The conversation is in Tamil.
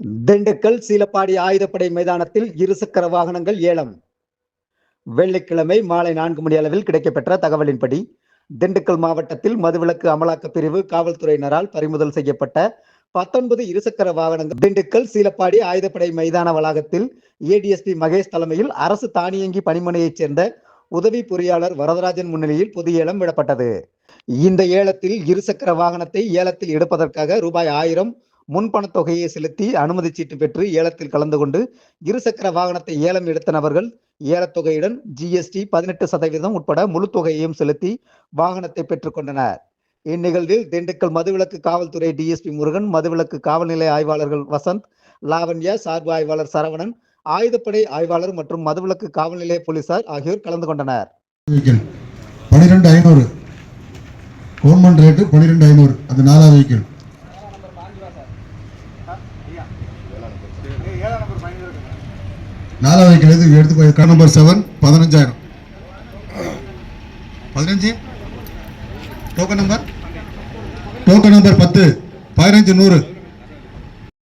திண்டுக்கல் சீலப்பாடி ஆயுதப்படை மைதானத்தில் இருசக்கர வாகனங்கள் ஏலம். வெள்ளிக்கிழமை மாலை நான்கு மணி அளவில் கிடைக்கப்பெற்ற தகவலின்படி திண்டுக்கல் மாவட்டத்தில் மதுவிலக்கு அமலாக்க பிரிவு காவல்துறையினரால் பறிமுதல் செய்யப்பட்ட பத்தொன்பது இருசக்கர வாகனங்கள். திண்டுக்கல் சீலப்பாடி ஆயுதப்படை மைதான வளாகத்தில் ஏடிஎஸ்பி மகேஷ் தலைமையில் அரசு தானியங்கி பணிமனையைச் சேர்ந்த உதவி பொறியாளர் வரதராஜன் முன்னிலையில் பொது ஏலம் விடப்பட்டது. இந்த ஏலத்தில் இருசக்கர வாகனத்தை ஏலத்தில் எடுப்பதற்காக ரூபாய் ஆயிரம் முன்பணத் தொகையை செலுத்தி அனுமதி சீட்டு பெற்று ஏலத்தில் கலந்து கொண்டு இருசக்கர வாகனத்தை ஏலம் எடுத்த நபர்கள் ஏலத்தொகையுடன் ஜிஎஸ்டி பதினெட்டு சதவீதம் உட்பட முழு தொகையையும் செலுத்தி வாகனத்தை பெற்றுக்கொண்டனர் இந்நிகழ்வில் திண்டுக்கல் மதுவிலக்கு காவல்துறை டிஎஸ்பி முருகன் மதுவிலக்கு காவல்நிலை ஆய்வாளர்கள் வசந்த் லாவண்யா சார்பு ஆய்வாளர் சரவணன் ஆயுதப்படை ஆய்வாளர் மற்றும் மதுவிலக்கு காவல் நிலைய போலீசார் ஆகியோர் கலந்து கொண்டனர். பனிரெண்டு ஐநூறு. கவர்மெண்ட் ரேட்டு பனிரெண்டு ஐநூறு. அது நாலாவது நாலாவது கிடையாது எடுத்து போய் நம்பர் செவன் பதினஞ்சாயிரம். பதினஞ்சு? டோக்கன் நம்பர் டோக்கன் நம்பர் பத்து. பதினஞ்சு நூறு.